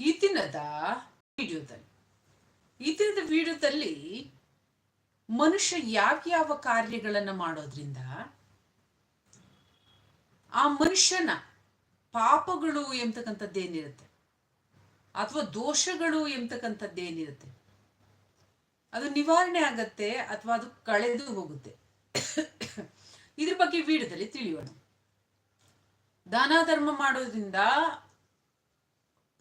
ಈ ದಿನದ ವಿಡಿಯೋದಲ್ಲಿ, ಈ ದಿನದ ವಿಡಿಯೋದಲ್ಲಿ ಮನುಷ್ಯ ಯಾವ್ಯಾವ ಕಾರ್ಯಗಳನ್ನ ಮಾಡೋದ್ರಿಂದ ಆ ಮನುಷ್ಯನ ಪಾಪಗಳು ಎಂಬತಕ್ಕಂಥದ್ದೇನಿರುತ್ತೆ ಅಥವಾ ದೋಷಗಳು ಎಂಬತಕ್ಕಂಥದ್ದೇನಿರುತ್ತೆ ಅದು ನಿವಾರಣೆ ಆಗತ್ತೆ ಅಥವಾ ಅದು ಕಳೆದು ಹೋಗುತ್ತೆ? ಇದ್ರ ಬಗ್ಗೆ ವಿಡಿಯೋದಲ್ಲಿ ತಿಳಿಯೋಣ. ದಾನ ಧರ್ಮ ಮಾಡೋದ್ರಿಂದ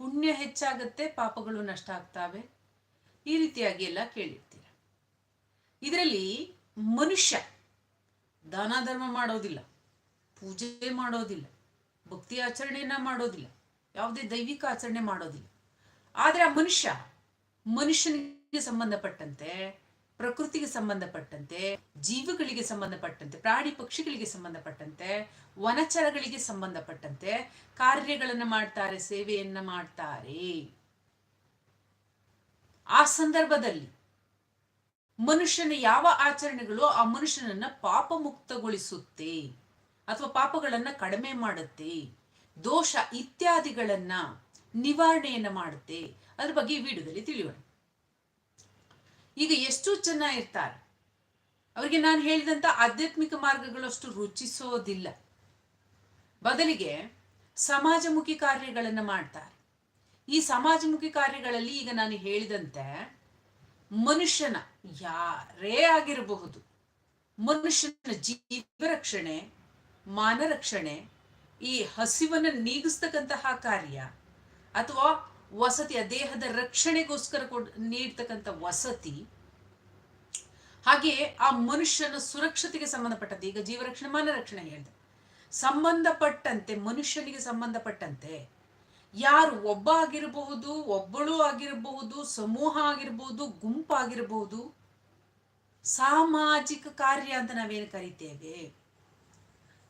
ಪುಣ್ಯ ಹೆಚ್ಚಾಗುತ್ತೆ, ಪಾಪಗಳು ನಷ್ಟ ಆಗ್ತಾವೆ. ಈ ರೀತಿಯಾಗಿ ಎಲ್ಲ ಕೇಳಿರ್ತೀರ. ಇದರಲ್ಲಿ ಮನುಷ್ಯ ದಾನ ಧರ್ಮ ಮಾಡೋದಿಲ್ಲ, ಪೂಜೆ ಮಾಡೋದಿಲ್ಲ, ಭಕ್ತಿ ಆಚರಣೆಯನ್ನ ಮಾಡೋದಿಲ್ಲ, ಯಾವುದೇ ದೈವಿಕ ಆಚರಣೆ ಮಾಡೋದಿಲ್ಲ. ಆದರೆ ಆ ಮನುಷ್ಯ ಮನುಷ್ಯನಿಗೆ ಸಂಬಂಧಪಟ್ಟಂತೆ, ಪ್ರಕೃತಿಗೆ ಸಂಬಂಧಪಟ್ಟಂತೆ, ಜೀವಿಗಳಿಗೆ ಸಂಬಂಧಪಟ್ಟಂತೆ, ಪ್ರಾಣಿ ಪಕ್ಷಿಗಳಿಗೆ ಸಂಬಂಧಪಟ್ಟಂತೆ ವನಚರಗಳಿಗೆ ಸಂಬಂಧಪಟ್ಟಂತೆ ಕಾರ್ಯಗಳನ್ನು ಮಾಡ್ತಾರೆ, ಸೇವೆಯನ್ನ ಮಾಡ್ತಾರೆ. ಆ ಸಂದರ್ಭದಲ್ಲಿ ಮನುಷ್ಯನ ಯಾವ ಆಚರಣೆಗಳು ಆ ಮನುಷ್ಯನನ್ನ ಪಾಪ ಮುಕ್ತಗೊಳಿಸುತ್ತೆ ಅಥವಾ ಪಾಪಗಳನ್ನ ಕಡಿಮೆ ಮಾಡುತ್ತೆ, ದೋಷ ಇತ್ಯಾದಿಗಳನ್ನ ನಿವಾರಣೆಯನ್ನ ಮಾಡುತ್ತೆ. ಅದ್ರ ಬಗ್ಗೆ ಈ ವಿಡಿಯೋದಲ್ಲಿ ತಿಳಿಯೋಣ. ಈಗ ಎಷ್ಟು ಚೆನ್ನಾಗಿರ್ತಾರೆ ಅವರಿಗೆ ನಾನು ಹೇಳಿದಂತ ಆಧ್ಯಾತ್ಮಿಕ ಮಾರ್ಗಗಳಷ್ಟು ರುಚಿಸೋದಿಲ್ಲ. ಬದಲಿಗೆ ಸಮಾಜಮುಖಿ ಕಾರ್ಯಗಳನ್ನು ಮಾಡ್ತಾರೆ. ಈ ಸಮಾಜಮುಖಿ ಕಾರ್ಯಗಳಲ್ಲಿ ಈಗ ನಾನು ಹೇಳಿದಂತೆ ಮನುಷ್ಯನ ಯಾರೇ ಆಗಿರಬಹುದು, ಮನುಷ್ಯನ ಜೀವ ರಕ್ಷಣೆ, ಮಾನ ರಕ್ಷಣೆ, ಈ ಹಸಿವನ್ನು ನೀಗಿಸ್ತಕ್ಕಂತಹ ಕಾರ್ಯ ಅಥವಾ ವಸತಿಯ ದೇಹದ ರಕ್ಷಣೆಗೋಸ್ಕರ ಕೊಡ್, ನೀಡ್ತಕ್ಕಂಥ ವಸತಿ ಹಾಗೆ ಆ ಮನುಷ್ಯನ ಸುರಕ್ಷತೆಗೆ ಸಂಬಂಧಪಟ್ಟದ್ದು. ಈಗ ಜೀವರಕ್ಷಣೆ ಮಾನರಕ್ಷಣೆ ಮಾನ ರಕ್ಷಣೆ ಹೇಳಿದೆ. ಸಂಬಂಧಪಟ್ಟಂತೆ, ಮನುಷ್ಯನಿಗೆ ಸಂಬಂಧಪಟ್ಟಂತೆ, ಯಾರು ಒಬ್ಬ ಆಗಿರಬಹುದು, ಒಬ್ಬಳು ಆಗಿರಬಹುದು, ಸಮೂಹ ಆಗಿರಬಹುದು ಗುಂಪಾಗಿರಬಹುದು ಸಾಮಾಜಿಕ ಕಾರ್ಯ ಅಂತ ನಾವೇನು ಕರಿತೇವೆ?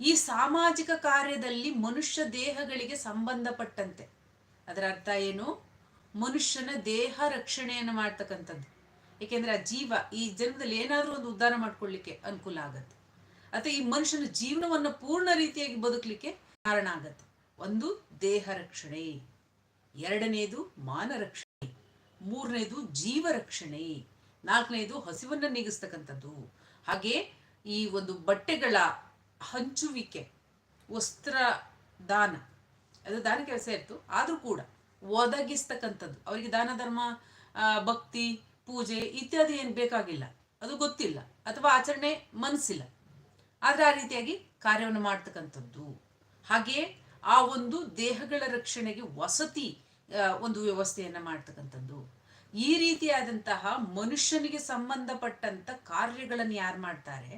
ಈ ಸಾಮಾಜಿಕ ಕಾರ್ಯದಲ್ಲಿ ಮನುಷ್ಯ ದೇಹಗಳಿಗೆ ಸಂಬಂಧಪಟ್ಟಂತೆ. ಅದರ ಅರ್ಥ ಏನು? ಮನುಷ್ಯನ ದೇಹ ರಕ್ಷಣೆಯನ್ನು ಮಾಡ್ತಕ್ಕಂಥದ್ದು. ಏಕೆಂದ್ರೆ ಆ ಜೀವ ಈ ಜನ್ಮದಲ್ಲಿ ಏನಾದರೂ ಒಂದು ಉದ್ಧಾರ ಮಾಡ್ಕೊಳ್ಳಿಕ್ಕೆ ಅನುಕೂಲ ಆಗತ್ತೆ. ಅಥವಾ ಈ ಮನುಷ್ಯನ ಜೀವನವನ್ನು ಪೂರ್ಣ ರೀತಿಯಾಗಿ ಬದುಕಲಿಕ್ಕೆ ಕಾರಣ ಆಗತ್ತೆ. ಒಂದು, ದೇಹ ರಕ್ಷಣೆ. ಎರಡನೇದು, ಮಾನ ರಕ್ಷಣೆ. ಮೂರನೇದು, ಜೀವ ರಕ್ಷಣೆ. ನಾಲ್ಕನೇದು, ಹಸಿವನ್ನು ನೀಗಿಸ್ತಕ್ಕಂಥದ್ದು. ಹಾಗೆ ಈ ಒಂದು ಬಟ್ಟೆಗಳ ಹಂಚುವಿಕೆ, ವಸ್ತ್ರ ದಾನ, ಅದು ದಾನ ಕೆಲಸ ಇತ್ತು. ಆದರೂ ಕೂಡ ಒದಗಿಸ್ತಕ್ಕಂಥದ್ದು. ಅವರಿಗೆ ದಾನ, ಧರ್ಮ ಭಕ್ತಿ, ಪೂಜೆ ಇತ್ಯಾದಿ ಏನು ಬೇಕಾಗಿಲ್ಲ. ಅದು ಗೊತ್ತಿಲ್ಲ. ಅಥವಾ ಆಚರಣೆ ಮನಸ್ಸಿಲ್ಲ ಆದರೆ ಆ ರೀತಿಯಾಗಿ ಕಾರ್ಯವನ್ನು ಮಾಡ್ತಕ್ಕಂಥದ್ದು. ಹಾಗೆ ಆ ಒಂದು ದೇಹಗಳ ರಕ್ಷಣೆಗೆ ವಸತಿ ಒಂದು ವ್ಯವಸ್ಥೆಯನ್ನ ಮಾಡ್ತಕ್ಕಂಥದ್ದು. ಈ ರೀತಿಯಾದಂತಹ ಮನುಷ್ಯನಿಗೆ ಸಂಬಂಧಪಟ್ಟಂತ ಕಾರ್ಯಗಳನ್ನು ಯಾರು ಮಾಡ್ತಾರೆ?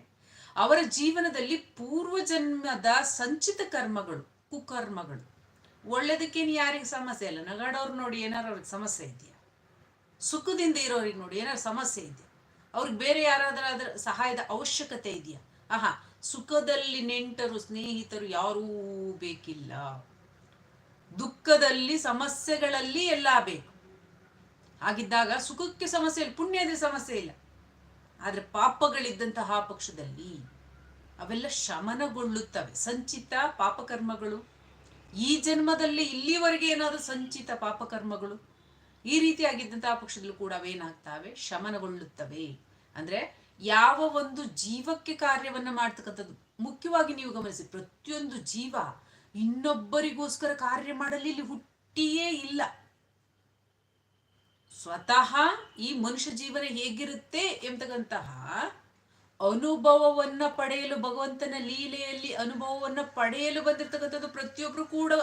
ಅವರ ಜೀವನದಲ್ಲಿ ಪೂರ್ವ ಜನ್ಮದ ಸಂಚಿತ ಕರ್ಮಗಳು, ಕುಕರ್ಮಗಳು. ಒಳ್ಳೇದಕ್ಕೇನು ಯಾರಿಗೆ ಸಮಸ್ಯೆ ಇಲ್ಲ. ನಗಾಡೋರು ನೋಡಿ ಏನಾರು ಅವ್ರಿಗೆ ಸಮಸ್ಯೆ ಇದೆಯಾ? ಸುಖದಿಂದ ಇರೋರಿಗೆ ನೋಡಿ ಏನಾರು ಸಮಸ್ಯೆ ಇದೆಯಾ? ಅವ್ರಿಗೆ ಬೇರೆ ಯಾರಾದ್ರೂ ಅದರ ಸಹಾಯದ ಅವಶ್ಯಕತೆ ಇದೆಯಾ? ಆಹಾ ಸುಖದಲ್ಲಿ ನೆಂಟರು, ಸ್ನೇಹಿತರು ಯಾರೂ ಬೇಕಿಲ್ಲ. ದುಃಖದಲ್ಲಿ, ಸಮಸ್ಯೆಗಳಲ್ಲಿ ಎಲ್ಲ ಬೇಕು. ಹಾಗಿದ್ದಾಗ ಸುಖಕ್ಕೆ ಸಮಸ್ಯೆ ಇಲ್ಲ ಪುಣ್ಯದ ಸಮಸ್ಯೆ ಇಲ್ಲ. ಆದರೆ ಪಾಪಗಳಿದ್ದಂತಹ ಪಕ್ಷದಲ್ಲಿ ಅವೆಲ್ಲ ಶಮನಗೊಳ್ಳುತ್ತವೆ. ಸಂಚಿತ ಪಾಪಕರ್ಮಗಳು. ಈ ಜನ್ಮದಲ್ಲಿ ಇಲ್ಲಿವರೆಗೆ ಏನಾದರೂ ಸಂಚಿತ ಪಾಪಕರ್ಮಗಳು. ಈ ರೀತಿಯಾಗಿದ್ದಂತಹ ಪಕ್ಷದಲ್ಲೂ ಕೂಡ ಅವೇನಾಗ್ತಾವೆ? ಶಮನಗೊಳ್ಳುತ್ತವೆ. ಅಂದ್ರೆ ಯಾವ ಒಂದು ಜೀವಕ್ಕೆ ಕಾರ್ಯವನ್ನ ಮಾಡ್ತಕ್ಕಂಥದ್ದು, ಮುಖ್ಯವಾಗಿ ನೀವು ಗಮನಿಸಿ, ಪ್ರತಿಯೊಂದು ಜೀವ ಇನ್ನೊಬ್ಬರಿಗೋಸ್ಕರ ಕಾರ್ಯ ಮಾಡಲಿ, ಇಲ್ಲಿ ಹುಟ್ಟಿಯೇ ಇಲ್ಲ. ಸ್ವತಃ ಈ ಮನುಷ್ಯ ಜೀವನ ಹೇಗಿರುತ್ತೆ ಎಂಬತಕ್ಕಂತಹ ಅನುಭವವನ್ನ ಪಡೆಯಲು, ಭಗವಂತನ ಲೀಲೆಯಲ್ಲಿ ಅನುಭವವನ್ನ ಪಡೆಯಲು ಬಂದಿರತಕ್ಕಂಥದ್ದು ಪ್ರತಿಯೊಬ್ರು ಕೂಡ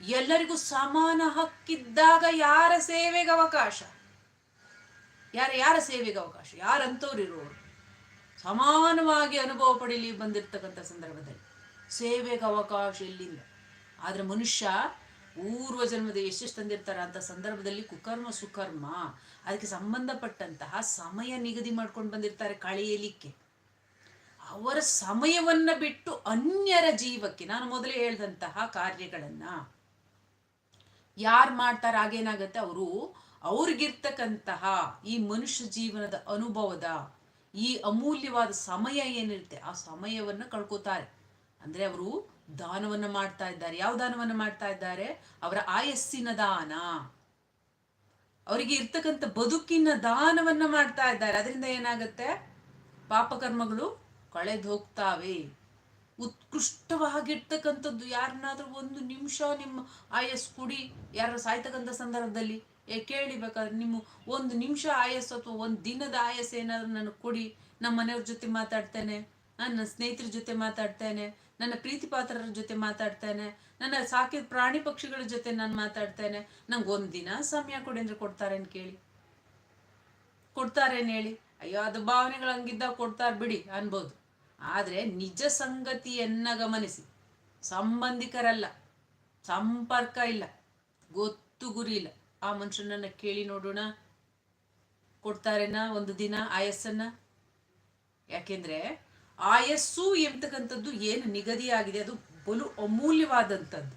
ಎಲ್ಲರಿಗೂ ಸಮಾನ ಹಕ್ಕಿದ್ದಾಗ ಯಾರ ಸೇವೆಗೆ ಅವಕಾಶ? ಯಾರ ಯಾರ ಸೇವೆಗೆ ಅವಕಾಶ? ಯಾರಂತವ್ರು ಇರೋರು? ಸಮಾನವಾಗಿ ಅನುಭವ ಪಡೀಲಿ ಬಂದಿರತಕ್ಕಂಥ ಸಂದರ್ಭದಲ್ಲಿ. ಸೇವೆಗೆ ಅವಕಾಶ ಇಲ್ಲಿಂದ ಆದ್ರೆ ಮನುಷ್ಯ ಪೂರ್ವ ಜನ್ಮದ ಎಷ್ಟೆಷ್ಟು ತಂದಿರ್ತಾರ ಅಂತ ಸಂದರ್ಭದಲ್ಲಿ ಕುಕರ್ಮ ಸುಕರ್ಮ, ಅದಕ್ಕೆ ಸಂಬಂಧಪಟ್ಟಂತಹ ಸಮಯ ನಿಗದಿ ಮಾಡ್ಕೊಂಡು ಬಂದಿರ್ತಾರೆ ಕಳೆಯಲಿಕ್ಕೆ ಅವರ ಸಮಯವನ್ನ ಬಿಟ್ಟು ಅನ್ಯರ ಜೀವಕ್ಕೆ, ನಾನು ಮೊದಲೇ ಹೇಳಿದಂತಹ ಕಾರ್ಯಗಳನ್ನ ಯಾರು ಮಾಡ್ತಾರೆ ಹಾಗೇನಾಗತ್ತೆ ಅವರು ಅವ್ರಿಗಿರ್ತಕ್ಕಂತಹ ಈ ಮನುಷ್ಯ ಜೀವನದ ಅನುಭವದ ಈ ಅಮೂಲ್ಯವಾದ ಸಮಯ ಏನಿರುತ್ತೆ, ಆ ಸಮಯವನ್ನ ಕಳ್ಕೊತಾರೆ. ಅಂದ್ರೆ ಅವರು ದಾನವನ್ನ ಮಾಡ್ತಾ ಇದ್ದಾರೆ. ಯಾವ ದಾನವನ್ನ ಮಾಡ್ತಾ ಇದ್ದಾರೆ? ಅವರ ಆಯಸ್ಸಿನ ದಾನ. ಅವರಿಗೆ ಇರ್ತಕ್ಕಂಥ ಬದುಕಿನ ದಾನವನ್ನ ಮಾಡ್ತಾ ಇದ್ದಾರೆ. ಅದರಿಂದ ಏನಾಗುತ್ತೆ? ಪಾಪಕರ್ಮಗಳು ಕಳೆದು ಹೋಗ್ತಾವೆ. ಉತ್ಕೃಷ್ಟವಾಗಿರ್ತಕ್ಕಂಥದ್ದು ಯಾರನ್ನಾದ್ರೂ ಒಂದು ನಿಮಿಷ ನಿಮ್ಮ ಆಯಸ್ ಕುಡಿ ಯಾರು ಸಾಯ್ತಕ್ಕಂಥ ಸಂದರ್ಭದಲ್ಲಿ ಕೇಳಿ ಬೇಕಾದ್ರೆ ನಿಮ್ಮ ಒಂದು ನಿಮಿಷ ಆಯಸ್ ಅಥವಾ ಒಂದು ದಿನದ ಆಯಸ್ ಏನಾದರೂ ನನಗೆ ಕೊಡಿ. ನಮ್ಮ ಮನೆಯವ್ರ ಜೊತೆ ಮಾತಾಡ್ತೇನೆ, ನನ್ನ ಸ್ನೇಹಿತರ ಜೊತೆ ಮಾತಾಡ್ತೇನೆ, ನನ್ನ ಪ್ರೀತಿ ಪಾತ್ರರ ಜೊತೆ ಮಾತಾಡ್ತೇನೆ, ನನ್ನ ಸಾಕಿದ ಪ್ರಾಣಿ ಪಕ್ಷಿಗಳ ಜೊತೆ ನಾನು ಮಾತಾಡ್ತೇನೆ. ನಂಗೆ ಒಂದು ದಿನ ಸಮಯ ಕೊಡಿ ಅಂದ್ರೆ ಅಂತ ಕೇಳಿ. ಕೊಡ್ತಾರೇನು ಹೇಳಿ? ಅಯ್ಯೋ, ಅದು ಭಾವನೆಗಳು ಹಂಗಿದ್ದಾಗ ಕೊಡ್ತಾರೆ ಬಿಡಿ ಅನ್ಬೋದು. ಆದರೆ ನಿಜ ಸಂಗತಿಯನ್ನ ಗಮನಿಸಿ. ಸಂಬಂಧಿಕರಲ್ಲ, ಸಂಪರ್ಕ ಇಲ್ಲ, ಗೊತ್ತು ಗುರಿ ಇಲ್ಲ. ಆ ಮನುಷ್ಯನನ್ನ ಕೇಳಿ ನೋಡೋಣ. ಕೊಡ್ತಾರೇನ ಒಂದು ದಿನ ಆಯಸ್ಸನ್ನ? ಯಾಕೆಂದ್ರೆ ಆಯಸ್ಸು ಎಂಬತಕ್ಕಂಥದ್ದು ಏನು ನಿಗದಿಯಾಗಿದೆ, ಅದು ಬಲು ಅಮೂಲ್ಯವಾದಂಥದ್ದು.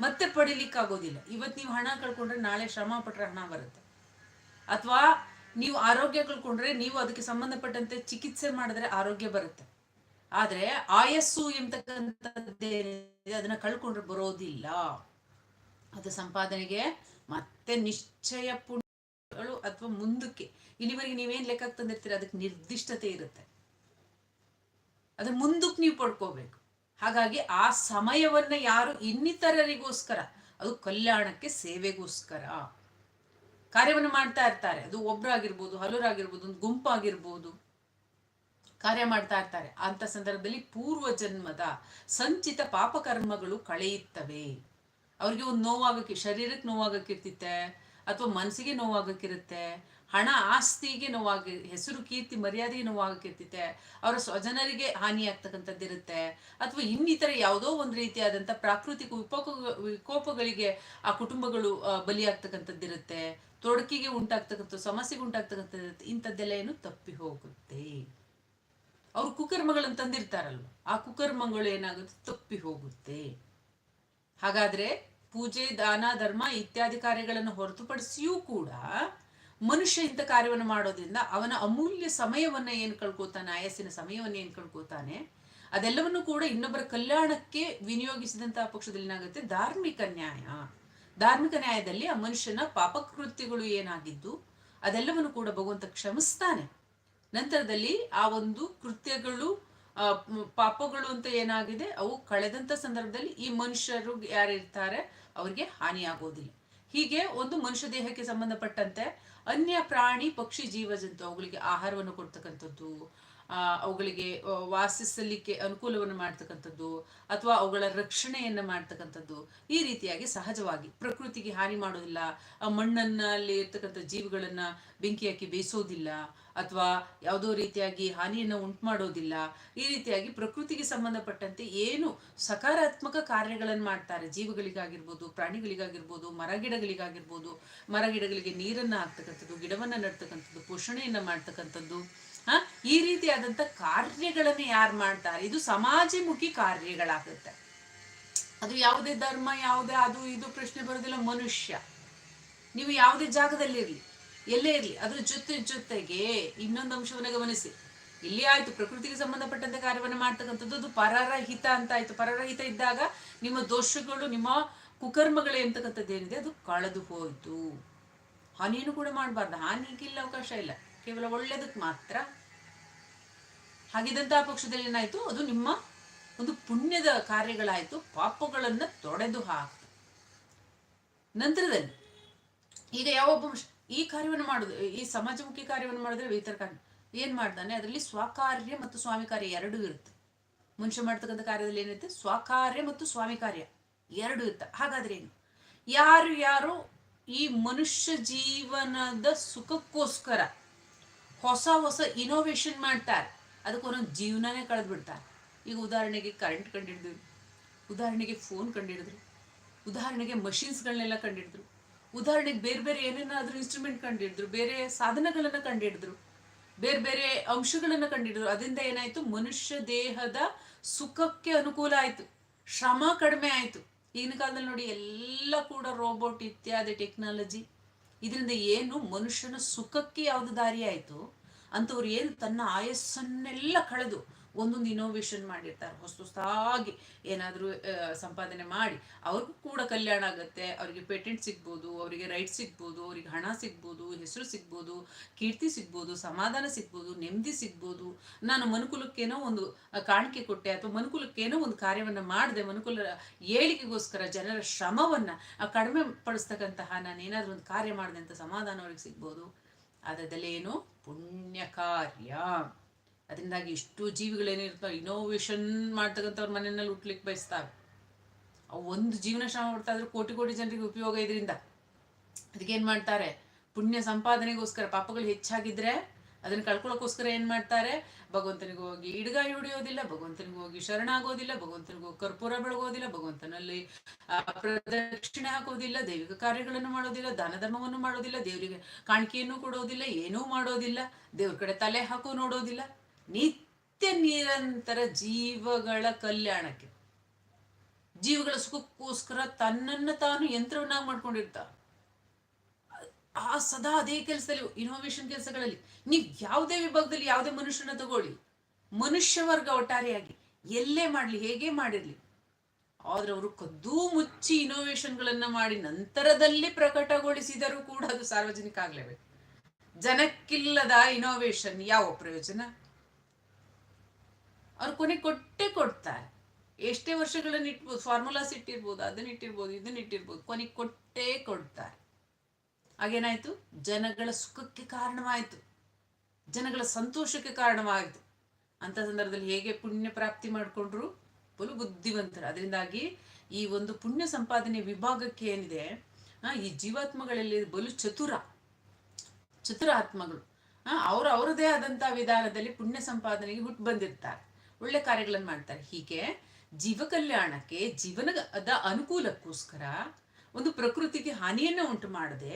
ಮತ್ತೆ ಪಡಿಲಿಕ್ಕಾಗೋದಿಲ್ಲ. ಇವತ್ತು ನೀವು ಹಣ ಕಳ್ಕೊಂಡ್ರೆ ನಾಳೆ ಶ್ರಮ ಪಟ್ಟರೆ ಹಣ ಬರುತ್ತೆ. ಅಥವಾ ನೀವು ಆರೋಗ್ಯ ಕಳ್ಕೊಂಡ್ರೆ ನೀವು ಅದಕ್ಕೆ ಸಂಬಂಧಪಟ್ಟಂತೆ ಚಿಕಿತ್ಸೆ ಮಾಡಿದ್ರೆ ಆರೋಗ್ಯ ಬರುತ್ತೆ. ಆದ್ರೆ ಆಯಸ್ಸು ಎಂಬತಕ್ಕಂಥದ್ದೇನಿದೆ ಅದನ್ನ ಕಳ್ಕೊಂಡ್ರೆ ಬರೋದಿಲ್ಲ. ಅದು ಸಂಪಾದನೆಗೆ ಮತ್ತೆ ನಿಶ್ಚಯ ಪುಣ್ಯಗಳು ಅಥವಾ ಮುಂದಕ್ಕೆ. ಇಲ್ಲಿವರೆಗೆ ನೀವೇನ್ ಲೆಕ್ಕ ತಂದಿರ್ತೀರ? ಅದಕ್ಕೆ ನಿರ್ದಿಷ್ಟತೆ ಇರುತ್ತೆ. ಅದ್ರ ಮುಂದಕ್ಕೆ ನೀವು ಪಡ್ಕೋಬೇಕು. ಹಾಗಾಗಿ ಆ ಸಮಯವನ್ನ ಯಾರು ಇನ್ನಿತರರಿಗೋಸ್ಕರ, ಅದು ಕಲ್ಯಾಣಕ್ಕೆ ಸೇವೆಗೋಸ್ಕರ. ಕಾರ್ಯವನ್ನು ಮಾಡ್ತಾ ಇರ್ತಾರೆ. ಅದು ಒಬ್ರಾಗಿರ್ಬೋದು, ಹಲರಾಗಿರ್ಬೋದು, ಒಂದು ಗುಂಪಾಗಿರ್ಬೋದು. ಕಾರ್ಯ ಮಾಡ್ತಾ ಇರ್ತಾರೆ. ಅಂತ ಸಂದರ್ಭದಲ್ಲಿ ಪೂರ್ವ ಜನ್ಮದ ಸಂಚಿತ ಪಾಪಕರ್ಮಗಳು ಕಳೆಯುತ್ತವೆ. ಅವ್ರಿಗೆ ಒಂದು ನೋವಾಗಕ್ಕೆ, ಶರೀರಕ್ಕೆ ನೋವಾಗಕ್ಕಿರ್ತಿತ್ತೆ, ಅಥವಾ ಮನಸ್ಸಿಗೆ ನೋವಾಗಕ್ಕಿರುತ್ತೆ, ಹಣ ಆಸ್ತಿಗೆ ನೋವಾಗಿ, ಹೆಸರು, ಕೀರ್ತಿ, ಮರ್ಯಾದೆಗೆ ನೋವಾಗಕ್ಕಿರ್ತಿತ್ತೆ, ಅವರ ಸ್ವಜನರಿಗೆ ಹಾನಿಯಾಗ್ತಕ್ಕಂಥದ್ದಿರುತ್ತೆ ಅಥವಾ ಇನ್ನಿತರ ಯಾವುದೋ ಒಂದು ರೀತಿಯಾದಂಥ ಪ್ರಾಕೃತಿಕ ವಿಕೋಪ ವಿಕೋಪಗಳಿಗೆ ಆ ಕುಟುಂಬಗಳು ಬಲಿಯಾಗ್ತಕ್ಕಂಥದ್ದಿರುತ್ತೆ ತೊಡಕಿಗೆ ಉಂಟಾಗ್ತಕ್ಕಂಥ, ಸಮಸ್ಯೆಗೆ ಉಂಟಾಗ್ತಕ್ಕಂಥದ್ದು ಇಂಥದ್ದೆಲ್ಲ ಏನು ತಪ್ಪಿ ಹೋಗುತ್ತೆ. ಅವರು ಕುಕರ್ಮಗಳನ್ನು ತಂದಿರ್ತಾರಲ್ವ, ಆ ಕುಕರ್ಮಗಳು ಏನಾಗುತ್ತೆ, ತಪ್ಪಿ ಹೋಗುತ್ತೆ. ಹಾಗಾದ್ರೆ ಪೂಜೆ, ದಾನ, ಧರ್ಮ ಇತ್ಯಾದಿ ಕಾರ್ಯಗಳನ್ನು ಹೊರತುಪಡಿಸಿಯೂ ಕೂಡ ಮನುಷ್ಯ ಇಂಥ ಕಾರ್ಯವನ್ನು ಮಾಡೋದ್ರಿಂದ ಅವನ ಅಮೂಲ್ಯ ಸಮಯವನ್ನ ಏನು ಕಳ್ಕೊತಾನೆ ಆಯಸ್ಸಿನ ಸಮಯವನ್ನ ಏನು ಕಳ್ಕೊತಾನೆ, ಅದೆಲ್ಲವನ್ನು ಕೂಡ ಇನ್ನೊಬ್ಬರ ಕಲ್ಯಾಣಕ್ಕೆ ವಿನಿಯೋಗಿಸಿದಂತಹ ಪಕ್ಷದಲ್ಲಿ ಏನಾಗುತ್ತೆ? ಧಾರ್ಮಿಕ ನ್ಯಾಯ. ಧಾರ್ಮಿಕ ನ್ಯಾಯದಲ್ಲಿ ಆ ಮನುಷ್ಯನ ಪಾಪಕೃತ್ಯಗಳು ಏನಾಗಿದ್ದು, ಅದೆಲ್ಲವನ್ನು ಕೂಡ ಭಗವಂತ ಕ್ಷಮಿಸ್ತಾನೆ. ನಂತರದಲ್ಲಿ ಆ ಒಂದು ಕೃತ್ಯಗಳು ಪಾಪಗಳು ಅಂತ ಏನಾಗಿದೆ? ಅವು ಕಳೆದಂತ ಸಂದರ್ಭದಲ್ಲಿ ಈ ಮನುಷ್ಯರು ಯಾರಿರ್ತಾರೆ ಅವರಿಗೆ ಹಾನಿಯಾಗೋದಿಲ್ಲ ಹೀಗೆ ಒಂದು ಮನುಷ್ಯ ದೇಹಕ್ಕೆ ಸಂಬಂಧಪಟ್ಟಂತೆ ಅನ್ಯ ಪ್ರಾಣಿ, ಪಕ್ಷಿ ಜೀವ ಜಂತು ಅವುಗಳಿಗೆ ಆಹಾರವನ್ನು ಕೊಡ್ತಕ್ಕಂಥದ್ದು ಅವುಗಳಿಗೆ ವಾಸಿಸಲಿಕ್ಕೆ ಅನುಕೂಲವನ್ನು ಮಾಡ್ತಕ್ಕಂಥದ್ದು, ಅಥವಾ ಅವುಗಳ ರಕ್ಷಣೆಯನ್ನ ಮಾಡ್ತಕ್ಕಂಥದ್ದು ಈ ರೀತಿಯಾಗಿ ಸಹಜವಾಗಿ ಪ್ರಕೃತಿಗೆ ಹಾನಿ ಮಾಡೋದಿಲ್ಲ. ಮಣ್ಣನ್ನಲ್ಲಿ ಇರ್ತಕ್ಕಂಥ ಜೀವಿಗಳನ್ನ ಬೆಂಕಿ ಹಾಕಿ ಬೇಯಿಸೋದಿಲ್ಲ. ಅಥವಾ ಯಾವುದೋ ರೀತಿಯಾಗಿ ಹಾನಿಯನ್ನು ಉಂಟು ಮಾಡೋದಿಲ್ಲ ಈ ರೀತಿಯಾಗಿ ಪ್ರಕೃತಿಗೆ ಸಂಬಂಧಪಟ್ಟಂತೆ ಏನು ಸಕಾರಾತ್ಮಕ ಕಾರ್ಯಗಳನ್ನು ಮಾಡ್ತಾರೆ. ಜೀವಗಳಿಗಾಗಿರ್ಬೋದು, ಪ್ರಾಣಿಗಳಿಗಾಗಿರ್ಬೋದು, ಮರಗಿಡಗಳಿಗಾಗಿರ್ಬೋದು, ಮರಗಿಡಗಳಿಗೆ ನೀರನ್ನು ಹಾಕ್ತಕ್ಕಂಥದ್ದು, ಗಿಡವನ್ನು ನಡ್ತಕ್ಕಂಥದ್ದು, ಪೋಷಣೆಯನ್ನು ಮಾಡ್ತಕ್ಕಂಥದ್ದು, ಹ? ಈ ರೀತಿಯಾದಂಥ ಕಾರ್ಯಗಳನ್ನು ಯಾರು ಮಾಡ್ತಾರೆ? ಇದು ಸಮಾಜಮುಖಿ ಕಾರ್ಯಗಳಾಗುತ್ತೆ. ಅದು ಯಾವುದೇ ಧರ್ಮ, ಯಾವುದೇ ಅದು ಇದು ಪ್ರಶ್ನೆ ಬರೋದಿಲ್ಲ ಮನುಷ್ಯ. ನೀವು ಯಾವುದೇ ಜಾಗದಲ್ಲಿರಲಿ. ಎಲ್ಲೇ ಇರಲಿ ಅದ್ರ ಜೊತೆ ಜೊತೆಗೆ ಇನ್ನೊಂದು ಅಂಶವನ್ನು ಗಮನಿಸಿ. ಇಲ್ಲಿ ಆಯ್ತು, ಪ್ರಕೃತಿಗೆ ಸಂಬಂಧಪಟ್ಟಂತ ಕಾರ್ಯವನ್ನು ಮಾಡ್ತಕ್ಕಂಥದ್ದು, ಅದು ಪರರ ಹಿತ ಅಂತ ಆಯ್ತು. ಪರರ ಹಿತ ಇದ್ದಾಗ ನಿಮ್ಮ ದೋಷಗಳು, ನಿಮ್ಮ ಕುಕರ್ಮಗಳು ಎಂತಕ್ಕಂಥದ್ದು ಏನಿದೆ? ಅದು ಕಳೆದು ಹೋಯ್ತು. ಹಾನಿಯನ್ನು ಕೂಡ ಮಾಡಬಾರ್ದು. ಹಾನಿಗಿಲ್ಲ ಅವಕಾಶ ಇಲ್ಲ. ಕೇವಲ ಒಳ್ಳೇದಕ್ಕೆ ಮಾತ್ರ. ಹಾಗಿದ್ದಂತಹ ಪಕ್ಷದಲ್ಲಿ ಏನಾಯ್ತು? ಅದು ನಿಮ್ಮ ಒಂದು ಪುಣ್ಯದ ಕಾರ್ಯಗಳಾಯ್ತು. ಪಾಪಗಳನ್ನ ತೊಡೆದು ಹಾಕ್ತು. ನಂತರದಲ್ಲಿ, ಈಗ ಯಾವೊಬ್ಬ ಈ ಕಾರ್ಯವನ್ನು ಮಾಡುದು, ಈ ಸಮಾಜಮುಖಿ ಕಾರ್ಯವನ್ನು ಮಾಡಿದ್ರೆ ವಿತರ್ಕ ಏನ್ ಮಾಡ್ತಾನೆ ಅದರಲ್ಲಿ ಸ್ವಕಾರ್ಯ ಮತ್ತು ಸ್ವಾಮಿ ಕಾರ್ಯ ಎರಡೂ ಇರುತ್ತೆ. ಮುಂಚೆ ಮಾಡ್ತಕ್ಕಂಥ ಕಾರ್ಯದಲ್ಲಿ ಏನಿರುತ್ತೆ ಸ್ವಕಾರ್ಯ ಮತ್ತು ಸ್ವಾಮಿ ಕಾರ್ಯ ಎರಡು ಇರುತ್ತೆ ಹಾಗಾದ್ರೆ ಏನು? ಯಾರು ಯಾರು ಈ ಮನುಷ್ಯ ಜೀವನದ ಸುಖಕ್ಕೋಸ್ಕರ ಹೊಸ ಹೊಸ ಇನೋವೇಷನ್ ಮಾಡ್ತಾರೆ, ಅದಕ್ಕೆ ಒಂದೊಂದು ಜೀವನನೇ ಕಳೆದು ಬಿಡ್ತಾರೆ ಈಗ ಉದಾಹರಣೆಗೆ ಕರೆಂಟ್ ಕಂಡಿಡಿದ್ರು. ಉದಾಹರಣೆಗೆ ಫೋನ್ ಕಂಡಿಡಿದ್ರು. ಉದಾಹರಣೆಗೆ ಮಷಿನ್ಸ್ಗಳನ್ನೆಲ್ಲ ಕಂಡಿಡಿದ್ರು. ಉದಾಹರಣೆಗೆ ಬೇರೆ ಬೇರೆ ಏನೇನಾದ್ರೂ ಇನ್ಸ್ಟ್ರೂಮೆಂಟ್ ಕಂಡಿಡಿದ್ರು, ಬೇರೆ ಸಾಧನಗಳನ್ನ ಕಂಡಿಡಿದ್ರು, ಬೇರೆ ಬೇರೆ ಅಂಶಗಳನ್ನ ಕಂಡಿಡಿದ್ರು, ಅದರಿಂದ ಏನಾಯ್ತು? ಮನುಷ್ಯ ದೇಹದ ಸುಖಕ್ಕೆ ಅನುಕೂಲ ಆಯ್ತು, ಶ್ರಮ ಕಡಿಮೆ ಆಯ್ತು. ಈಗಿನ ಕಾಲದಲ್ಲಿ ನೋಡಿ, ಎಲ್ಲ ಕೂಡ ರೋಬೋಟ್ ಇತ್ಯಾದಿ ಟೆಕ್ನಾಲಜಿ ಇದರಿಂದ ಏನು? ಮನುಷ್ಯನ ಸುಖಕ್ಕೆ ಯಾವುದು ದಾರಿ ಆಯ್ತು? ಅಂಥವ್ರು ಏನು? ತನ್ನ ಆಯಸ್ಸನ್ನೆಲ್ಲ ಕಳೆದು ಒಂದೊಂದು ಇನೋವೇಷನ್ ಮಾಡಿರ್ತಾರೆ. ಹೊಸ ಹೊಸದಾಗಿ ಏನಾದರೂ ಸಂಪಾದನೆ ಮಾಡಿ, ಅವ್ರಿಗೂ ಕೂಡ ಕಲ್ಯಾಣ ಆಗುತ್ತೆ. ಅವರಿಗೆ ಪೇಟೆಂಟ್ ಸಿಗ್ಬೋದು, ಅವರಿಗೆ ರೈಟ್ ಸಿಗ್ಬೋದು, ಅವರಿಗೆ ಹಣ ಸಿಗ್ಬೋದು, ಹೆಸರು ಸಿಗ್ಬೋದು, ಕೀರ್ತಿ ಸಿಗ್ಬೋದು, ಸಮಾಧಾನ ಸಿಗ್ಬೋದು, ನೆಮ್ಮದಿ ಸಿಗ್ಬೋದು. ನಾನು ಮನುಕುಲಕ್ಕೇನೋ ಒಂದು ಕಾಣಿಕೆ ಕೊಟ್ಟೆ ಅಥವಾ ಮನುಕುಲಕ್ಕೇನೋ ಒಂದು ಕಾರ್ಯವನ್ನು ಮಾಡಿದೆ, ಮನುಕುಲ ಏಳಿಗೆಗೋಸ್ಕರ ಜನರ ಶ್ರಮವನ್ನು ಕಡಿಮೆ ಪಡಿಸ್ತಕ್ಕಂತಹ ನಾನು ಏನಾದರೂ ಒಂದು ಕಾರ್ಯ ಮಾಡಿದೆ ಅಂತ ಸಮಾಧಾನ ಅವ್ರಿಗೆ ಸಿಗ್ಬೋದು. ಅದರಲ್ಲೇನು ಪುಣ್ಯ ಕಾರ್ಯ ಅದರಿಂದಾಗಿ ಇಷ್ಟು ಜೀವಿಗಳೇನಿರ್ತವೆ ಇನೋವೇಷನ್ ಮಾಡ್ತಕ್ಕಂಥವ್ರ ಮನೆಯಲ್ಲಿ ಹುಟ್ಲಿಕ್ಕೆ ಬಯಸ್ತಾವೆ. ಅವು ಒಂದು ಜೀವನ ಶ್ರಮ ಪಡ್ತಾ ಇದ್ರೆ ಕೋಟಿ ಕೋಟಿ ಜನರಿಗೆ ಉಪಯೋಗ ಇದರಿಂದ. ಏನು ಮಾಡ್ತಾರೆ? ಪುಣ್ಯ ಸಂಪಾದನೆಗೋಸ್ಕರ, ಪಾಪಗಳು ಹೆಚ್ಚಾಗಿದ್ರೆ ಅದನ್ನು ಕಳ್ಕೊಳ್ಳೋಕ್ಕೋಸ್ಕರ ಏನು ಮಾಡ್ತಾರೆ? ಭಗವಂತನಿಗೆ ಹೋಗಿ ಇಡ್ಗಾಯಿ ಹೊಡೆಯೋದಿಲ್ಲ, ಭಗವಂತನಿಗೆ ಹೋಗಿ ಶರಣಾಗೋದಿಲ್ಲ, ಭಗವಂತನಿಗೆ ಹೋಗಿ ಕರ್ಪೂರ ಬೆಳಗೋದಿಲ್ಲ, ಭಗವಂತನಲ್ಲಿ ಪ್ರದಕ್ಷಿಣೆ ಹಾಕೋದಿಲ್ಲ, ದೈವಿಕ ಕಾರ್ಯಗಳನ್ನು ಮಾಡೋದಿಲ್ಲ, ದಾನ ಧರ್ಮವನ್ನು ಮಾಡೋದಿಲ್ಲ, ದೇವರಿಗೆ ಕಾಣಿಕೆಯನ್ನು ಕೊಡೋದಿಲ್ಲ, ಏನೂ ಮಾಡೋದಿಲ್ಲ, ದೇವ್ರ ಕಡೆ ತಲೆ ಹಾಕೋ ನೋಡೋದಿಲ್ಲ. ನಿತ್ಯ ನಿರಂತರ ಜೀವಗಳ ಕಲ್ಯಾಣಕ್ಕೆ. ಜೀವಗಳ ಸುಖಕ್ಕೋಸ್ಕರ ತನ್ನನ್ನು ತಾನು ಯಂತ್ರವನ್ನಾಗಿ ಮಾಡ್ಕೊಂಡಿರ್ತ. ಆ ಸದಾ ಅದೇ ಕೆಲಸದಲ್ಲಿ ಇನ್ನೋವೇಶನ್ ಕೆಲಸಗಳಲ್ಲಿ. ನೀವು ಯಾವುದೇ ವಿಭಾಗದಲ್ಲಿ ಯಾವುದೇ ಮನುಷ್ಯನ ತಗೊಳ್ಳಿ. ಮನುಷ್ಯ ವರ್ಗ ಒಟ್ಟಾರೆಯಾಗಿ. ಎಲ್ಲೇ ಮಾಡಲಿ, ಹೇಗೆ ಮಾಡಿರಲಿ. ಆದ್ರೆ ಅವರು ಕದ್ದು ಮುಚ್ಚಿ ಇನೋವೇಷನ್ಗಳನ್ನ ಮಾಡಿ ನಂತರದಲ್ಲಿ ಪ್ರಕಟಗೊಳಿಸಿದರೂ ಕೂಡ ಅದು ಸಾರ್ವಜನಿಕ ಆಗ್ಲೇಬೇಕು. ಜನಕ್ಕಿಲ್ಲದ ಇನೋವೇಷನ್ ಯಾವ ಪ್ರಯೋಜನ? ಅವ್ರು ಕೊನೆ ಕೊಟ್ಟೆ ಕೊಡ್ತಾರೆ. ಎಷ್ಟೇ ವರ್ಷಗಳನ್ನ ಇಟ್ಬೋದು ಫಾರ್ಮುಲಾಸ್ ಇಟ್ಟಿರ್ಬೋದು, ಅದನ್ನ ಇಟ್ಟಿರ್ಬೋದು, ಇದನ್ನ ಇಟ್ಟಿರ್ಬೋದು, ಕೊನೆ ಕೊಟ್ಟೇ ಕೊಡ್ತಾರೆ. ಹಾಗೇನಾಯ್ತು? ಜನಗಳ ಸುಖಕ್ಕೆ ಕಾರಣವಾಯಿತು. ಜನಗಳ ಸಂತೋಷಕ್ಕೆ ಕಾರಣವಾಯಿತು. ಅಂತ ಸಂದರ್ಭದಲ್ಲಿ ಹೇಗೆ ಪುಣ್ಯ ಪ್ರಾಪ್ತಿ ಮಾಡಿಕೊಂಡ್ರು? ಬಲು ಬುದ್ಧಿವಂತರು. ಅದರಿಂದಾಗಿ ಈ ಒಂದು ಪುಣ್ಯ ಸಂಪಾದನೆ ವಿಭಾಗಕ್ಕೆ ಏನಿದೆ? ಈ ಜೀವಾತ್ಮಗಳಲ್ಲಿ ಬಲು ಚತುರ. ಚತುರ ಆತ್ಮಗಳು ಅವರು ಅವರದೇ ಆದಂತಹ ವಿಧಾನದಲ್ಲಿ ಪುಣ್ಯ ಸಂಪಾದನೆಗೆ ಹುಟ್ಟು ಬಂದಿರ್ತಾರೆ ಒಳ್ಳೆ ಕಾರ್ಯಗಳನ್ನು ಮಾಡ್ತಾರೆ. ಹೀಗೆ ಜೀವ ಕಲ್ಯಾಣಕ್ಕೆ ಜೀವನದ ಅನುಕೂಲಕ್ಕೋಸ್ಕರ ಒಂದು ಪ್ರಕೃತಿಗೆ ಹಾನಿಯನ್ನ ಉಂಟು ಮಾಡದೆ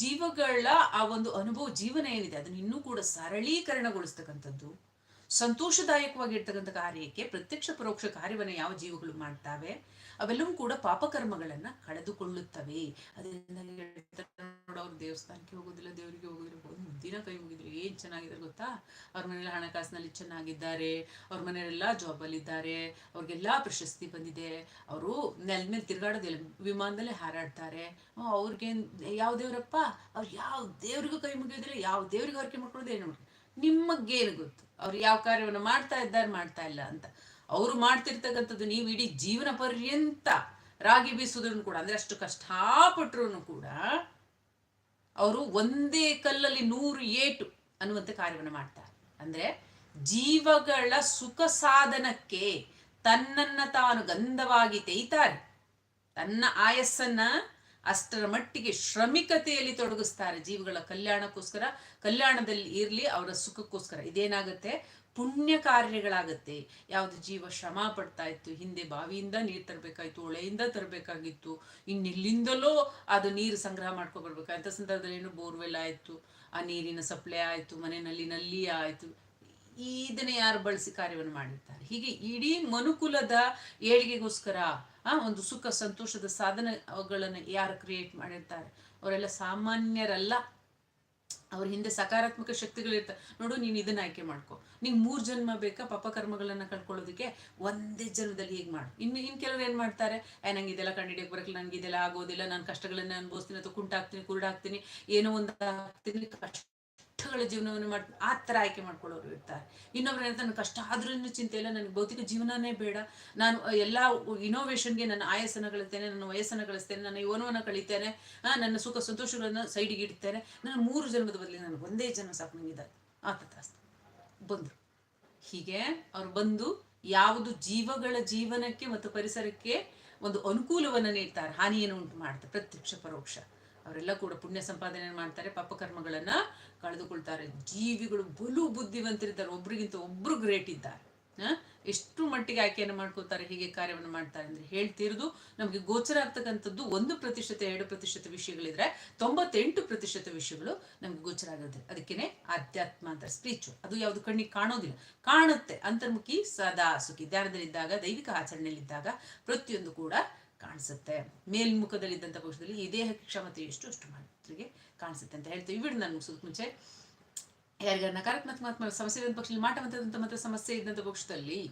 ಜೀವಗಳ ಆ ಒಂದು ಅನುಭವ ಜೀವನ ಏನಿದೆ ಅದನ್ನ ಇನ್ನೂ ಕೂಡ ಸರಳೀಕರಣಗೊಳಿಸ್ತಕ್ಕಂಥದ್ದು ಸಂತೋಷದಾಯಕವಾಗಿರ್ತಕ್ಕಂಥ ಕಾರ್ಯಕ್ಕೆ ಪ್ರತ್ಯಕ್ಷ ಪರೋಕ್ಷ ಕಾರ್ಯವನ್ನು ಯಾವ ಜೀವಗಳು ಮಾಡ್ತಾವೆ, ಅವೆಲ್ಲವೂ ಕೂಡ ಪಾಪಕರ್ಮಗಳನ್ನ ಕಳೆದುಕೊಳ್ಳುತ್ತವೆ. ಅದರಿಂದ ದೇವಸ್ಥಾನಕ್ಕೆ ಹೋಗೋದಿಲ್ಲ, ದೇವರಿಗೆ ಹೋಗೋದಿಲ್ಲ. ದಿನ ಕೈ ಮುಗಿದ್ರು ಏನ್ ಚೆನ್ನಾಗಿದ್ದಾರೆ ಗೊತ್ತಾ? ಅವ್ರ ಮನೇಲಿ ಹಣಕಾಸಿನಲ್ಲಿ ಚೆನ್ನಾಗಿದ್ದಾರೆ, ಅವ್ರ ಮನೆಯಲ್ಲೆಲ್ಲ ಜಾಬಲ್ಲಿದ್ದಾರೆ ಅವ್ರಿಗೆಲ್ಲ ಪ್ರಶಸ್ತಿ ಬಂದಿದೆ. ಅವರು ನೆಲ ಮೇಲೆ ತಿರ್ಗಾಡೋದಿಲ್ಲ ವಿಮಾನದಲ್ಲೇ ಹಾರಾಡ್ತಾರೆ. ಅವ್ರಿಗೆ ಯಾವ ದೇವ್ರಪ್ಪ? ಅವ್ರು ಯಾವ ದೇವ್ರಿಗೂ ಕೈ ಮುಗಿಯೋದಿಲ್ಲ, ಯಾವ ದೇವ್ರಿಗೆ ಮಾಡ್ಕೊಳೋದು ಏನು ನಿಮಗೇನು ಗೊತ್ತು? ಅವ್ರು ಯಾವ ಕಾರ್ಯವನ್ನು ಮಾಡ್ತಾ ಇದ್ದಾರೆ, ಮಾಡ್ತಾ ಇಲ್ಲ ಅಂತ. ಅವರು ಮಾಡ್ತಿರ್ತಕ್ಕಂಥದ್ದು ನೀವು ಇಡೀ ಜೀವನ ಪರ್ಯಂತ ರಾಗಿ ಬೀಸುದ್ರೂ ಕೂಡ, ಅಂದ್ರೆ ಅಷ್ಟು ಕಷ್ಟಪಟ್ಟರು ಕೂಡ ಅವರು ಒಂದೇ ಕಲ್ಲಲ್ಲಿ ನೂರು ಏಟು ಅನ್ನುವಂಥ ಕಾರ್ಯವನ್ನು ಮಾಡ್ತಾರೆ. ಅಂದ್ರೆ ಜೀವಗಳ ಸುಖ ಸಾಧನಕ್ಕೆ ತನ್ನನ್ನ ತಾನು ಗಂಧವಾಗಿ ತೇಯ್ತಾರೆ. ತನ್ನ ಆಯಸ್ಸನ್ನ ಅಷ್ಟರ ಮಟ್ಟಿಗೆ ಶ್ರಮಿಕತೆಯಲ್ಲಿ ತೊಡಗಿಸ್ತಾರೆ ಜೀವಗಳ ಕಲ್ಯಾಣಕ್ಕೋಸ್ಕರ. ಕಲ್ಯಾಣದಲ್ಲಿ ಇರಲಿ, ಅವರ ಸುಖಕ್ಕೋಸ್ಕರ. ಇದೇನಾಗುತ್ತೆ? ಪುಣ್ಯ ಕಾರ್ಯಗಳಾಗತ್ತೆ ಯಾವುದು ಜೀವ ಶ್ರಮ ಪಡ್ತಾ ಇತ್ತು, ಹಿಂದೆ ಬಾವಿಯಿಂದ ನೀರು ತರಬೇಕಾಯ್ತು, ಹೊಳೆಯಿಂದ ತರಬೇಕಾಗಿತ್ತು, ಇನ್ನಿಲ್ಲಿಂದಲೋ ಅದು ನೀರು ಸಂಗ್ರಹ ಮಾಡ್ಕೊಬರ್ಬೇಕಂತ ಸಂದರ್ಭದಲ್ಲಿ ಏನು ಬೋರ್ವೆಲ್ ಆಯಿತು, ಆ ನೀರಿನ ಸಪ್ಲೈ ಆಯಿತು ಮನೆಯಲ್ಲಿ ನಲ್ಲಿ ಆಯಿತು. ಇದನ್ನ ಯಾರು ಬಳಸಿ ಕಾರ್ಯವನ್ನು ಮಾಡಿರ್ತಾರೆ? ಹೀಗೆ ಇಡೀ ಮನುಕುಲದ ಏಳಿಗೆಗೋಸ್ಕರ, ಆ, ಒಂದು ಸುಖ, ಸಂತೋಷದ ಸಾಧನಗಳನ್ನು ಯಾರು ಕ್ರಿಯೇಟ್ ಮಾಡಿರ್ತಾರೆ? ಅವರೆಲ್ಲ ಸಾಮಾನ್ಯರಲ್ಲ. ಅವ್ರ ಹಿಂದೆ ಸಕಾರಾತ್ಮಕ ಶಕ್ತಿಗಳಿರ್ತ ನೋಡು, ನೀನು ಇದನ್ನ ಆಯ್ಕೆ ಮಾಡ್ಕೊ. ನಿಂಗೆ ಮೂರು ಜನ್ಮ ಬೇಕಾ, ಪಾಪ ಕರ್ಮಗಳನ್ನ ಕಳ್ಕೊಳ್ಳೋದಕ್ಕೆ ಒಂದೇ ಜನ್ಮದಲ್ಲಿ ಹೇಗೆ ಮಾಡು. ಇನ್ನು ಇನ್ನು ಕೆಲವರು ಏನು ಮಾಡ್ತಾರೆ? ಏ, ನಂಗೆ ಇದೆಲ್ಲ ಕಂಡಿಡಿಯಕ್ಕೆ ಬರಕ್ಕೆ ನಂಗೆ ಇದೆಲ್ಲ ಆಗೋದಿಲ್ಲ, ನಾನು ಕಷ್ಟಗಳನ್ನ ಅನುಭವಿಸ್ತೀನಿ, ಅಥವಾ ಕುರುಡಾಕ್ತೀನಿ ಏನೋ ಒಂದು ಆಗ್ತೀನಿ, ಕಷ್ಟ ಕಷ್ಟಗಳ ಜೀವನವನ್ನು ಮಾಡ್, ಆ ಥರ ಆಯ್ಕೆ ಮಾಡ್ಕೊಳ್ಳೋರು ಇರ್ತಾರೆ. ಇನ್ನೊಬ್ರು ನನ್ನ ಕಷ್ಟ ಆದ್ರೂ ಚಿಂತೆ ಇಲ್ಲ, ನನಗೆ ಭೌತಿಕ ಜೀವನನೇ ಬೇಡ. ನಾನು ಎಲ್ಲ ಇನೋವೇಷನ್ಗೆ ನನ್ನ ಆಯಸನ ಗಳಿಸ್ತೇನೆ ನನ್ನ ವಯಸ್ಸನ್ನು ಗಳಿಸ್ತೇನೆ ನನ್ನ ಯೋನವನ್ನ ಕಳಿತೇನೆ ನನ್ನ ಸುಖ ಸಂತೋಷಗಳನ್ನು ಸೈಡಿಗೆ ಇಡ್ತೇನೆ. ನನ್ನ ಮೂರು ಜನ್ಮದ ಬದಲಿಗೆ ನಾನು ಒಂದೇ ಜನ್ಮ ಸಾಕು ನಂಗಿದ್ದಾರೆ ತಥಾಸ್ತು ಬಂದರು. ಹೀಗೆ ಅವ್ರು ಬಂದು ಯಾವುದು ಜೀವಗಳ ಜೀವನಕ್ಕೆ ಮತ್ತು ಪರಿಸರಕ್ಕೆ ಒಂದು ಅನುಕೂಲವನ್ನು ನೀಡ್ತಾರೆ. ಹಾನಿಯನ್ನು ಉಂಟು ಮಾಡ್ತಾರೆ, ಪ್ರತ್ಯಕ್ಷ ಪರೋಕ್ಷ. ಅವರೆಲ್ಲ ಕೂಡ ಪುಣ್ಯ ಸಂಪಾದನೆ ಮಾಡ್ತಾರೆ ಪಾಪಕರ್ಮಗಳನ್ನ ಕಳೆದುಕೊಳ್ತಾರೆ. ಜೀವಿಗಳು ಬಲು ಬುದ್ಧಿವಂತರಿದ್ದಾರೆ. ಒಬ್ರಿಗಿಂತ ಒಬ್ರು ಗ್ರೇಟ್ ಇದ್ದಾರೆ. ಎಷ್ಟು ಮಟ್ಟಿಗೆ ಆಯ್ಕೆಯನ್ನು ಮಾಡ್ಕೋತಾರೆ ಹೀಗೆ ಕಾರ್ಯವನ್ನು ಮಾಡ್ತಾರೆ ಅಂದ್ರೆ ಹೇಳ್ತಿರೋದು ನಮಗೆ ಗೋಚರ ಆಗ್ತಕ್ಕಂಥದ್ದು ಒಂದು ಪ್ರತಿಶತ, ಎರಡು ಪ್ರತಿಶತ ವಿಷಯಗಳಿದ್ರೆ ತೊಂಬತ್ತೆಂಟು ಪ್ರತಿಶತ ವಿಷಯಗಳು ನಮ್ಗೆ ಗೋಚರ ಆಗುತ್ತೆ ಅದಕ್ಕೇನೆ ಆಧ್ಯಾತ್ಮ ಅಂತ ಸ್ಪಿರಿಚುವಲ್ ಅದು ಯಾವುದು ಕಣ್ಣಿಗೆ ಕಾಣೋದಿಲ್ಲ. ಕಾಣುತ್ತೆ. ಅಂತರ್ಮುಖಿ ಸದಾ ಸುಖಿ. ಧ್ಯಾನದಲ್ಲಿದ್ದಾಗ, ದೈವಿಕ ಆಚರಣೆಯಲ್ಲಿದ್ದಾಗ ಪ್ರತಿಯೊಂದು ಕೂಡ ಕಾಣಿಸುತ್ತೆ. ಮೇಲ್ಮುಖದಲ್ಲಿದ್ದಂಥ ಕೋಶದಲ್ಲಿ ಈ ದೇಹಕ್ಕೆ ಕ್ಷಮತೆ ಎಷ್ಟು, ಅಷ್ಟು ಮಾತ್ರಗೆ ಕಾಣಿಸುತ್ತೆ ಅಂತ ಹೇಳ್ತೀವಿ. ಇವಿಡ್ ನಾನು ಮುಗಿಸೋದಕ್ಕೆ ಮುಂಚೆ ಯಾರಿಗಾರ ನಕಾರಾತ್ಮಕ ಸಮಸ್ಯೆ ಇದ್ದ ಪಕ್ಷದಲ್ಲಿ ಮಾಟವಂತದಂತ ಮತ್ತೆ ಸಮಸ್ಯೆ ಇದ್ದಂಥ ಪಕ್ಷದಲ್ಲಿ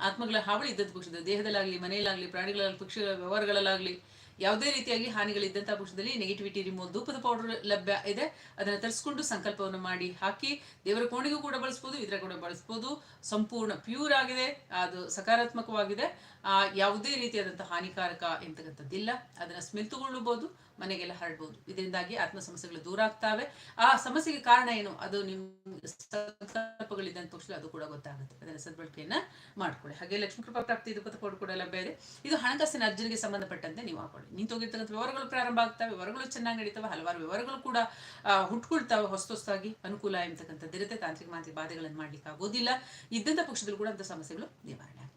ಆತ್ಮಗಳ ಹಾವಳಿ ಇದ್ದಂಥ ಪಕ್ಷದಲ್ಲಿ, ದೇಹದಲ್ಲಾಗಲಿ, ಮನೆಯಲ್ಲಾಗಲಿ, ಪ್ರಾಣಿಗಳಾಗಲಿ, ಪಕ್ಷಿಗಳ ವ್ಯವಹಾರಗಳಲ್ಲಾಗಲಿ ಯಾವುದೇ ರೀತಿಯಾಗಿ ಹಾನಿಗಳಿದ್ದಂತಹ ಪಕ್ಷದಲ್ಲಿ ನೆಗೆಟಿವಿಟಿ ರಿಮೂವ್ ಧೂಪದ ಪೌಡರ್ ಲಭ್ಯ ಇದೆ. ಅದನ್ನು ತರಿಸ್ಕೊಂಡು ಸಂಕಲ್ಪವನ್ನು ಮಾಡಿ ಹಾಕಿ, ದೇವರ ಕೋಣೆಗೂ ಕೂಡ ಬಳಸ್ಬೋದು ಇದರ ಕೂಡ ಬಳಸ್ಬೋದು. ಸಂಪೂರ್ಣ ಪ್ಯೂರ್ ಆಗಿದೆ. ಅದು ಸಕಾರಾತ್ಮಕವಾಗಿದೆ. ಯಾವುದೇ ರೀತಿಯಾದಂತಹ ಹಾನಿಕಾರಕ ಎಂತಕ್ಕಂಥದ್ದಿಲ್ಲ. ಅದನ್ನು ಸ್ಮೆಲ್ ತಗೊಳ್ಬಹುದು ಮನೆಗೆಲ್ಲ ಹರಡ್ಬೋದು. ಇದರಿಂದಾಗಿ ಆತ್ಮ ಸಮಸ್ಯೆಗಳು ದೂರ ಆಗ್ತಾವೆ. ಆ ಸಮಸ್ಯೆಗೆ ಕಾರಣ ಏನು? ಅದು ನಿಮ್ಮ ಸಂಕಲ್ಪಗಳಿದ್ದಂತ ಪಕ್ಷದಲ್ಲಿ ಅದು ಕೂಡ ಗೊತ್ತಾಗುತ್ತೆ. ಅದನ್ನ ಸದ್ಬಳಕೆಯನ್ನ ಮಾಡ್ಕೊಳ್ಳಿ. ಹಾಗೆ ಲಕ್ಷ್ಮೀ ಕೃಪಾ ಪ್ರಾಪ್ತಿ ಇದು ಕೂಡ ಕೂಡ ಲಭ್ಯ ಇದೆ ಇದು ಹಣಕಾಸಿನ ಅರ್ಜನೆಗೆ ಸಂಬಂಧಪಟ್ಟಂತೆ ನೀವು ಹಾಕೊಳ್ಳಿ. ನಿಂತೋಗಿರ್ತಕ್ಕಂಥ ವ್ಯವಹಾರಗಳು ಪ್ರಾರಂಭ ಆಗ್ತವೆ. ವ್ಯವಹಾರಗಳು ಚೆನ್ನಾಗಿ ನಡೀತವೆ. ಹಲವಾರು ವ್ಯವಹಾರಗಳು ಕೂಡ ಹುಟ್ಕೊಳ್ತಾವೆ ಹೊಸ ಹೊಸದಾಗಿ ಅನುಕೂಲ ಎಂತಕ್ಕಂಥದ್ದಿರುತ್ತೆ ತಾಂತ್ರಿಕ ಮಾಂತ್ರಿಕ ಬಾಧೆಗಳನ್ನು ಮಾಡ್ಲಿಕ್ಕೆ ಆಗೋದಿಲ್ಲ ಇದ್ದಂಥ ಪಕ್ಷದಲ್ಲಿ ಕೂಡ ಅಂತ ಸಮಸ್ಯೆಗಳು ನಿವಾರಣೆ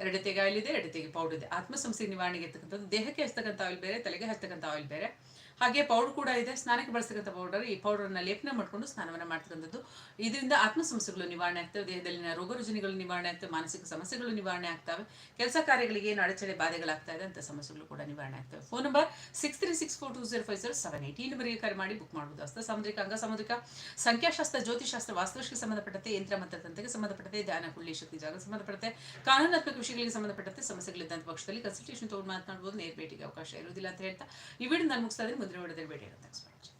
ಎರಡತೆಗೆ ಆಯಿಲ್ ಇದೆ ಎರಡತೆಗೆ ಪೌಡರ್ ಇದೆ. ಆತ್ಮ ಸಮಸ್ಯೆ ನಿವಾರಣೆಗೆ ಇರ್ತಕ್ಕಂಥದ್ದು, ದೇಹಕ್ಕೆ ಹಚ್ತಕ್ಕಂಥ ಆಯಿಲ್ ಬೇರೆ, ತಲೆಗೆ ಹಚ್ತಕ್ಕಂಥ ಆಯಿಲ್ ಬೇರೆ. ಹಾಗೆ ಪೌಡರ್ ಕೂಡ ಇದೆ. ಸ್ನಾನಕ್ಕೆ ಬಳಸ್ತಕ್ಕಂಥ ಪೌಡರ್ ಈ ಪೌಡರ್ನ ಲೇಪನ ಮಾಡ್ಕೊಂಡು ಸ್ನಾನವನ್ನು ಮಾಡ್ತಕ್ಕಂಥದ್ದು ಇದರಿಂದ ಆತ್ಮ ಸಮಸ್ಯೆಗಳು ನಿವಾರಣೆ ಆಗ್ತವೆ. ದೇಹದಲ್ಲಿನ ರೋಗ ರುಜಿನಗಳು ನಿವಾರಣೆ ಆಗ್ತವೆ. ಮಾನಸಿಕ ಸಮಸ್ಯೆಗಳು ನಿವಾರಣೆ ಆಗ್ತವೆ. ಕೆಲಸ ಕಾರ್ಯಗಳಿಗೆ ಏನು ಅಡಚಣೆ ಬಾಧೆಗಳಾಗ್ತಾ ಇದೆ ಅಂತ ಸಮಸ್ಯೆಗಳು ಕೂಡ ನಿವಾರಣೆ ಆಗ್ತವೆ. Phone number six three six four two zero five zero seven eight ಈ ನಂಬರ್ಗೆ ಕರೆ ಮಾಡಿ ಬುಕ್ ಮಾಡಬಹುದು ಹಸ್ತ ಸಾಮುದ್ರಿಕ, ಅಂಗ ಸಾಮುದ್ರಿಕ, ಸಂಖ್ಯಾಶಾಸ್ತ್ರ ಜ್ಯೋತಿಷಾಸ್ತ್ರ ವಾಸ್ತುಶಿಗೆ ಸಂಬಂಧಪಟ್ಟಂತೆ, ಯಂತ್ರ ಮತ್ತು ತಂತ್ರಕ್ಕೆ ಸಂಬಂಧಪಟ್ಟಂತೆ, ಧ್ಯಾನ, ಕುಳ್ಳಿ, ಶಕ್ತಿ, ಜಾಗ ಸಂಬಂಧಪಟ್ಟಂತೆ, ಕಾನೂನಾತ್ಮಕ ವಿಷಯಗಳಿಗೆ ಸಂಬಂಧಪಟ್ಟಂತೆ ಸಮಸ್ಯೆಗಳಿದ್ದಂಥ ಪಕ್ಷದಲ್ಲಿ ಕನ್ಸಲ್ಟೇಷನ್ ತಗೊಂಡು ಮಾತನಾಡಬಹುದು ನೇರ ಭೇಟಿಗೆ ಅವಕಾಶ ಇರುವುದಿಲ್ಲ ಅಂತ ಹೇಳ್ತಾ ಈ ವಿಡಿಯೋ ನಾನು ಮುಗಿಸ್ತಾ ಇದ್ದೀನಿ. Conservative Director. That's right.